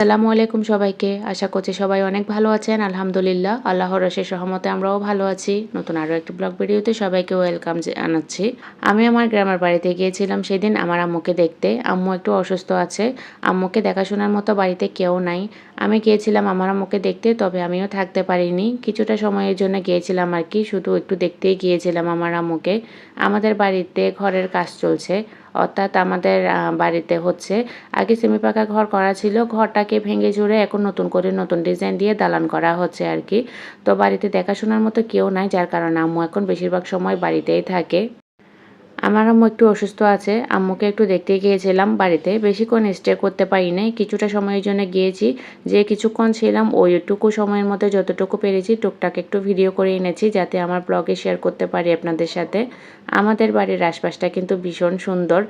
আসসালামু আলাইকুম সবাইকে। আশা করছি সবাই অনেক ভালো আছেন। আলহামদুলিল্লাহ, আল্লাহর রশের সহমতে আমরাও ভালো আছি। নতুন আরও একটি ব্লগ ভিডিওতে সবাইকে ওয়েলকাম জানাচ্ছি আমি আমার গ্রামের বাড়িতে গিয়েছিলাম সেদিন আমার আম্মুকে দেখতে। আম্মু একটু অসুস্থ আছে। আম্মুকে দেখাশোনার মতো বাড়িতে কেউ নাই। আমি গিয়েছিলাম আমার আম্মুকে দেখতে, তবে আমিও থাকতে পারিনি। কিছুটা সময়ের জন্য গিয়েছিলাম আর কি, শুধু একটু দেখতেই গিয়েছিলাম আমার আম্মুকে। আমাদের বাড়িতে ঘরের কাজ চলছে। অর্থাৎ আমাদের বাড়িতে হচ্ছে। আগে সেমি পাকা ঘর করা ছিল, ঘরটাকে ভেঙে চুরে এখন নতুন করে নতুন ডিজাইন দিয়ে দালান করা হচ্ছে আর কি। তো বাড়িতে দেখাশোনার মতো কেউ নাই, যার কারণে আম্মু এখন বেশিরভাগ সময় বাড়িতেই থাকে। আমার আম্মু একটু অসুস্থ আছে, আম্মুকে একটু দেখতে গিয়েছিলাম বাড়িতে। বেশিক্ষণ স্টে করতে পারি নাই, কিছুটা সময়ের জন্য গিয়েছি। যে কিছুক্ষণ ছিলাম, ওইটুকু সময়ের মধ্যে যতটুকু পেরেছি, টুকটাক একটু ভিডিও করে এনেছি, যাতে আমার ব্লগে শেয়ার করতে পারি আপনাদের সাথে। আমাদের বাড়ির আশপাশটা কিন্তু ভীষণ সুন্দর।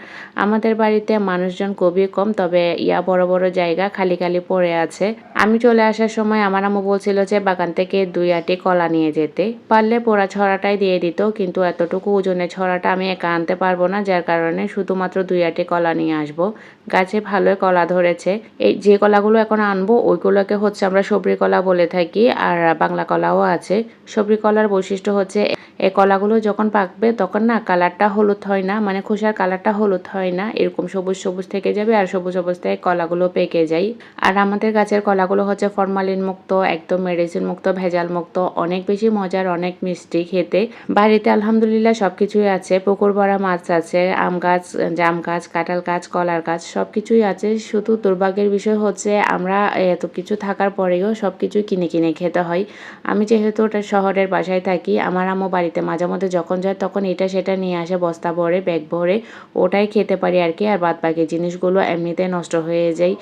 আমাদের বাড়িতে মানুষজন খুবই কম, তবে ইয়া বড় বড় জায়গা খালি খালি পড়ে আছে। আমি চলে আসার সময় আমার আম্মু বলছিল যে বাগান থেকে দুই আটি কলা নিয়ে যেতে। পারলে পোড়া ছড়াটাই দিয়ে দিত, কিন্তু এতটুকু ওজনের ছড়াটা আমি একা আনতে পারব না, যার কারণে শুধুমাত্র দুই আটি কলা নিয়ে আসব। গাছে ভালোই কলা ধরেছে। এই যে কলাগুলো এখন আনব, ওইগুলোকে হচ্ছে আমরা সবরি কলা বলে থাকি, আর বাংলা কলাও আছে। সবরি কলার বৈশিষ্ট্য হচ্ছে এই কলাগুলো যখন পাকবে তখন না, কালারটা হলুদ হয় না মানে খোসার কালারটা হলুদ হয় না, এরকম সবুজ সবুজ থেকে যাবে আর সবুজ অবস্থায় কলাগুলো পেকে যায়। আর আমাদের গাছের কলাগুলো হচ্ছে ফরমালিন মুক্ত, একদম মেডিসিন মুক্ত, ভেজাল মুক্ত, অনেক বেশি মজার, অনেক মিষ্টি খেতে। বাড়িতে আলহামদুলিল্লাহ সব কিছুই আছে, পুকুর ভরা মাছ আছে, আম গাছ, জাম গাছ, কাঁঠাল গাছ, কলার গাছ সব কিছুই আছে। শুধু দুর্ভাগ্যের বিষয় হচ্ছে আমরা এত কিছু থাকার পরেও সব কিছুই কিনে কিনে খেতে হয়। আমি যেহেতু ওটা শহরের বাসায় থাকি, আমার আম্মু বাড়িতে মাঝে মধ্যে যখন যায় তখন এটা সেটা নিয়ে আসে, বস্তা ভরে ব্যাগ ভরে, ওটাই খেতে পারি আর কি। আর বাদ বাকি জিনিসগুলো এমনিতেই নষ্ট হয়ে যায়।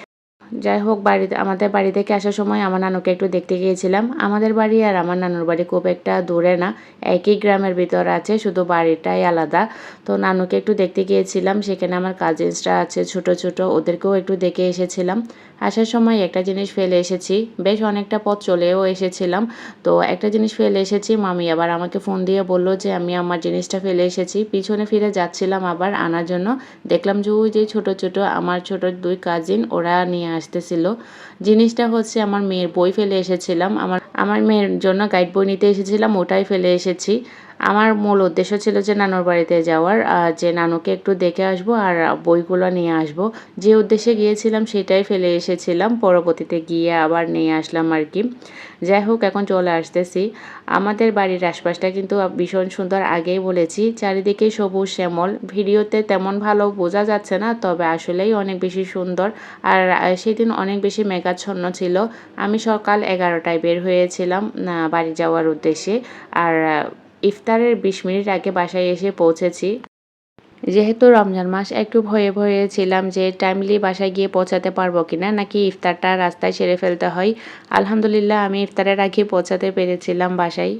যাই হোক বাড়িতে আমাদের বাড়ি থেকে আসার সময় আমার নানুকে একটু দেখতে গিয়েছিলাম। আমাদের বাড়ি আর আমার নানুর বাড়ি খুব একটা দূরে না, একই গ্রামের ভিতর আছে, শুধু বাড়িটাই আলাদা। তো নানুকে একটু দেখতে গিয়েছিলাম, সেখানে আমার কাজিনসরা আছে, ছোট ছোট, ওদেরকেও একটু দেখে এসেছিলাম। আসার সময় একটা জিনিস ফেলে এসেছি, বেশ অনেকটা পথ চলেও এসেছিলাম। তো একটা জিনিস ফেলে এসেছি, মামি আবার আমাকে ফোন দিয়ে বলল যে, আমি আমার জিনিসটা ফেলে এসেছি। পিছনে ফিরে যাচ্ছিলাম আবার আনার জন্য। দেখলাম যে, ওই যে ছোটো ছোটো, আমার ছোট দুই কাজিন ওরা নিয়ে আসতেছিল। জিনিসটা হচ্ছে আমার মেয়ের বই ফেলে এসেছিলাম। আমার আমার মেয়ের জন্য গাইড বই নিতে এসেছিলাম, ওটাই ফেলে এসেছি। আমার মূল উদ্দেশ্য ছিল যে নানুর বাড়িতে যাওয়ার যে নানুকে একটু দেখে আসব আর বইগুলো নিয়ে আসব। যে উদ্দেশ্যে গিয়েছিলাম সেটাই ফেলে এসেছিলাম, পরবর্তীতে গিয়ে আবার নিয়ে আসলাম আর কি। যাই হোক, এখন চলে আসতেছি। আমাদের বাড়ির আশপাশটা কিন্তু ভীষণ সুন্দর, আগেই বলেছি। চারিদিকে সবুজ শ্যামল। ভিডিওতে তেমন ভালো বোঝা যাচ্ছে না, তবে আসলেই অনেক বেশি সুন্দর। আর সেদিন অনেক বেশি মেঘাচ্ছন্ন ছিল। আমি সকাল এগারোটায় বের হয়েছিলাম বাড়ি যাওয়ার উদ্দেশ্যে। আর ইফতারের বিশ মিনিট আগে বাসায় এসে পৌঁছেছি। যেহেতু রমজান মাস, একটু ভয়ে ভয়ে ছিলাম যে টাইমলি বাসায় গিয়ে পৌঁছাতে পারব কিনা, নাকি ইফতারটা রাস্তায় সেরে ফেলতে হয়। আলহামদুলিল্লাহ, আমি ইফতারের আগে পৌঁছাতে পেরেছিলাম বাসায়।